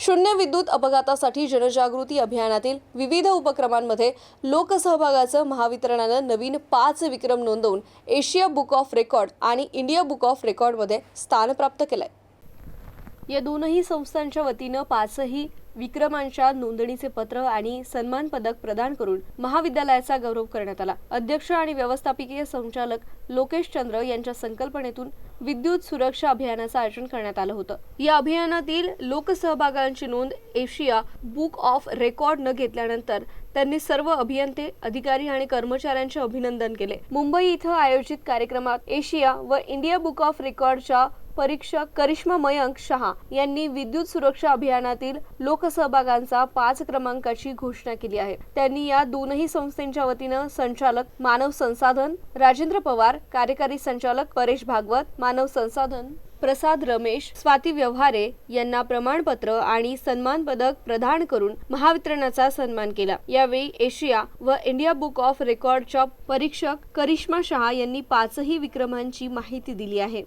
शून्य विद्युत अपघातासाठी जनजागृती अभियानातील विविध उपक्रमांमध्ये लोकसहभागाचं महावितरणानं नवीन पाच विक्रम नोंदवून एशिया बुक ऑफ रेकॉर्ड आणि इंडिया बुक ऑफ रेकॉर्डमध्ये स्थान प्राप्त केलंय. या दोनही संस्थांच्या वतीनं पाचही विक्रमांच्या नोंदणीचे पत्र आणि सन्मान पदक प्रदान करून महाविद्यालयाचा गौरव करण्यात आला. अध्यक्ष आणि व्यवस्थापकीय संचालक लोकेश चंद्र यांच्या संकल्पनेतून विद्युत सुरक्षा अभियानाचं आयोजन करण्यात आलं होतं. या अभियानातील लोकसहभागांची नोंद एशिया बुक ऑफ रेकॉर्ड न घेतल्यानंतर त्यांनी सर्व अभियंते अधिकारी आणि कर्मचाऱ्यांचे अभिनंदन केले. मुंबई इथं आयोजित कार्यक्रमात एशिया व इंडिया बुक ऑफ रेकॉर्डच्या परीक्षक करिश्मा मयंक शहा यांनी विद्युत सुरक्षा अभियानातील लोकसहभागांचा पाच क्रमांकाची घोषणा केली आहे. त्यांनी या दोनही संस्थेच्या वतीनं संचालक मानव संसाधन राजेंद्र पवार कार्यकारी संचालक परेश भागवत मानव संसाधन प्रसाद रमेश स्वाती व्यवहारे यांना प्रमाणपत्र आणि सन्मान पदक प्रदान करून महावितरणाचा सन्मान केला. यावेळी एशिया व इंडिया बुक ऑफ रेकॉर्डच्या परीक्षक करिश्मा शहा यांनी पाचही विक्रमांची माहिती दिली आहे.